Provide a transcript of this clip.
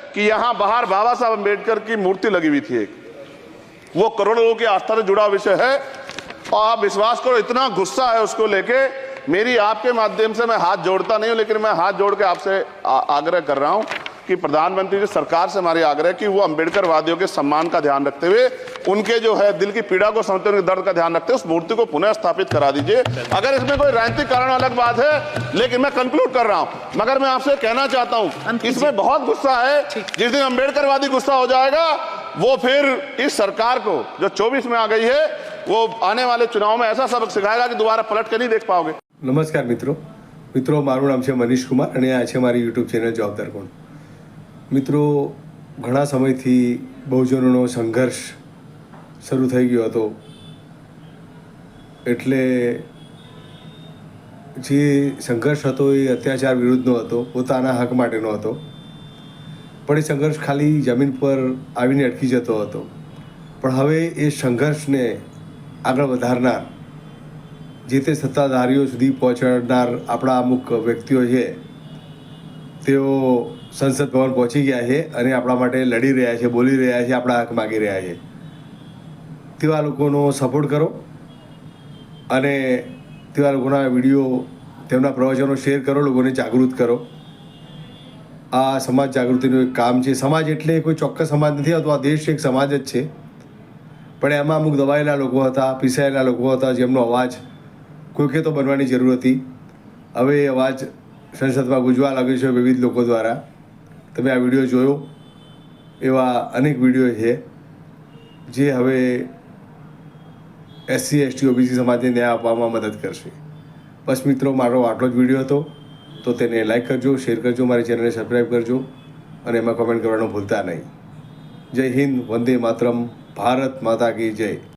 कि यहाँ बाहर बाबा साहब अंबेडकर की मूर्ति लगी हुई थी एक। वो करोड़ों लोगों की आस्था से जुड़ा विषय है। और आप विश्वास करो, इतना गुस्सा है उसको लेके, मेरी आपके माध्यम से मैं हाथ जोड़ता नहीं हूँ, लेकिन मैं हाथ जोड़ के आपसे आग्रह कर रहा हूँ। कि प्रधानमंत्री जी सरकार से हमारी आग्रह है कि वो अम्बेडकर वादियों के सम्मान का ध्यान रखते हुए उनके जो है दिल की पीड़ा को समझते हुए उनके दर्द का ध्यान रखते हुए उस मूर्ति को पुनः स्थापित करा दीजिए अगर इसमें कोई राजनीतिक कारण अलग बात है लेकिन मैं कंक्लूड कर रहा हूं मगर मैं आपसे कहना चाहता हूं इसमें बहुत गुस्सा है जिस दिन अम्बेडकरवादी गुस्सा हो जाएगा वो फिर इस सरकार को जो 24 में आ गई है वो आने वाले चुनाव में ऐसा सबक सिखाएगा कि दोबारा पलट के नहीं देख पाओगे નમસ્કાર મિત્રો મિત્રો મારું નામ છે મનીષ કુમાર અને આ છે મારી યુટ્યુબ ચેનલ જવાબદાર કોણ મિત્રો, ઘણા સમયથી બહુજનોનો સંઘર્ષ શરૂ થઈ ગયો હતો. એટલે જે સંઘર્ષ હતો એ અત્યાચાર વિરુદ્ધનો હતો, પોતાના હક માટેનો હતો. પણ એ સંઘર્ષ ખાલી જમીન પર આવીને અટકી જતો હતો. પણ હવે એ સંઘર્ષને આગળ વધારનાર, જે તે સત્તાધારીઓ સુધી પહોંચાડનાર આપણા અમુક વ્યક્તિઓ છે, તેઓ સંસદ ભવન પહોંચી ગયા છે અને આપણા માટે લડી રહ્યા છે, બોલી રહ્યા છે, આપણા હક માગી રહ્યા છે. તેવા લોકોનો સપોર્ટ કરો અને તેવા લોકોના વીડિયો, તેમના પ્રવચનો શેર કરો, લોકોને જાગૃત કરો. આ સમાજ જાગૃતિનું એક કામ છે. સમાજ એટલે કોઈ ચોક્કસ સમાજ નથી આવતો, આ દેશ એક સમાજ જ છે. પણ એમાં અમુક દબાયેલા લોકો હતા, પીસાયેલા લોકો હતા, જેમનો અવાજ કોઈકે તો બનવાની જરૂર હતી. હવે એ અવાજ સંસદમાં ગુંજવા લાગ્યો છે વિવિધ લોકો દ્વારા. તમે આ વીડિયો જોયો? એવા અનેક વીડિયો છે જે હવે એસસી, એસટી, ઓબીસી સમાજને ન્યાય આપવામાં મદદ કરશે. બસ મિત્રો, મારો આટલો જ વીડિયો હતો. તો તેને લાઈક કરજો શેર કરજો, મારી ચેનલને સબસ્ક્રાઈબ કરજો અને એમાં કમેન્ટ કરવાનું ભૂલતા નહીં. જય હિન્દ, વંદે માતરમ, ભારત માતા કી જય.